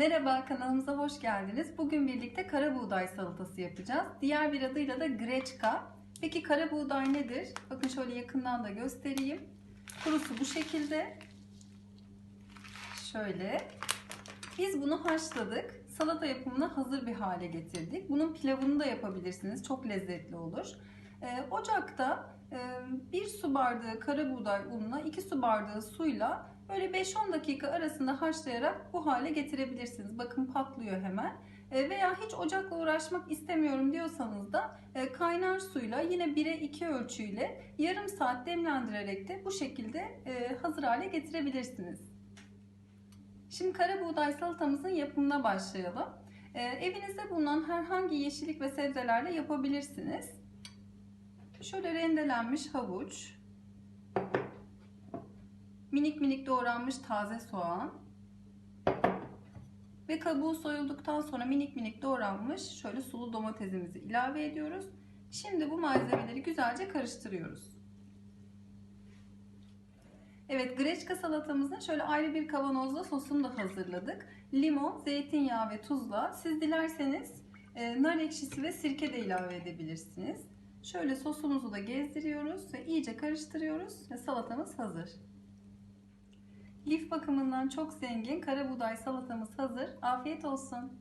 Merhaba kanalımıza hoş geldiniz. Bugün birlikte kara buğday salatası yapacağız. Diğer bir adıyla da greçka. Peki kara buğday nedir? Bakın şöyle yakından da göstereyim. Kurusu bu şekilde. Şöyle. Biz bunu haşladık. Salata yapımına hazır bir hale getirdik. Bunun pilavını da yapabilirsiniz. Çok lezzetli olur. Ee, ocakta e, bir su bardağı kara buğday ununa 2 su bardağı suyla Böyle 5-10 dakika arasında haşlayarak bu hale getirebilirsiniz. Bakın patlıyor hemen. E, veya hiç ocakla uğraşmak istemiyorum diyorsanız da e, kaynar suyla yine 1'e 2 ölçüyle yarım saat demlendirerek de bu şekilde e, hazır hale getirebilirsiniz. Şimdi kara buğday salatamızın yapımına başlayalım. Evinizde bulunan herhangi yeşillik ve sebzelerle yapabilirsiniz. Şöyle rendelenmiş havuç, minik minik doğranmış taze soğan ve kabuğu soyulduktan sonra minik minik doğranmış şöyle sulu domatesimizi ilave ediyoruz. Şimdi bu malzemeleri güzelce karıştırıyoruz. Evet, greçka salatamızın şöyle ayrı bir kavanozda sosunu da hazırladık. Limon, zeytinyağı ve tuzla. Siz dilerseniz e, nar ekşisi ve sirke de ilave edebilirsiniz. Şöyle sosumuzu da gezdiriyoruz ve iyice karıştırıyoruz ve salatamız hazır. Lif bakımından çok zengin kara buğday salatamız hazır. Afiyet olsun.